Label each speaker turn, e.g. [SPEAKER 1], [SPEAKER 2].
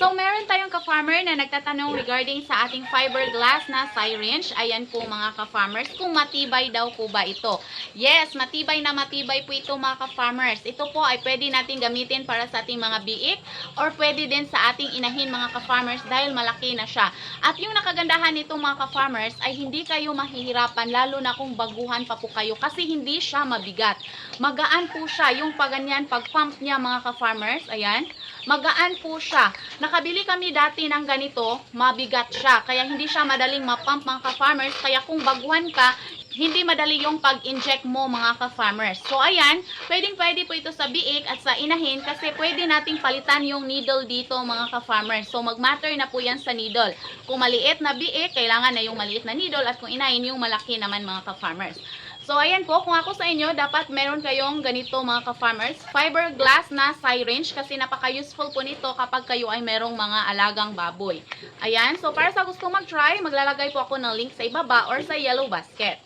[SPEAKER 1] So, meron tayong ka-farmer na nagtatanong regarding sa ating fiberglass na syringe. Ayan po mga ka-farmers, kung matibay daw po ba ito. Yes, matibay na matibay po ito mga ka-farmers. Ito po ay pwede natin gamitin para sa ating mga biik or pwede din sa ating inahin mga ka-farmers dahil malaki na siya. At yung nakagandahan nito mga ka-farmers ay hindi kayo mahihirapan lalo na kung baguhan pa po kayo kasi hindi siya mabigat. Magaan po siya. Yung paganyan, pag-pump niya mga ka-farmers, ayan, magaan po siya. Nakabili kami dati ng ganito, mabigat siya. Kaya hindi siya madaling mapump mga ka-farmers. Kaya kung baguhan ka, hindi madali yung pag-inject mo mga ka-farmers. So ayan, pwedeng pwede po ito sa biik at sa inahin kasi pwede nating palitan yung needle dito mga ka-farmers. So mag-matter na po yan sa needle. Kung maliit na biik, kailangan na yung maliit na needle at kung inahin yung malaki naman mga ka-farmers. So, ayan po, kung ako sa inyo, dapat meron kayong ganito mga ka-farmers. Fiberglass na syringe kasi napaka-useful po nito kapag kayo ay merong mga alagang baboy. Ayan, so para sa gusto mag-try, maglalagay po ako ng link sa ibaba or sa yellow basket.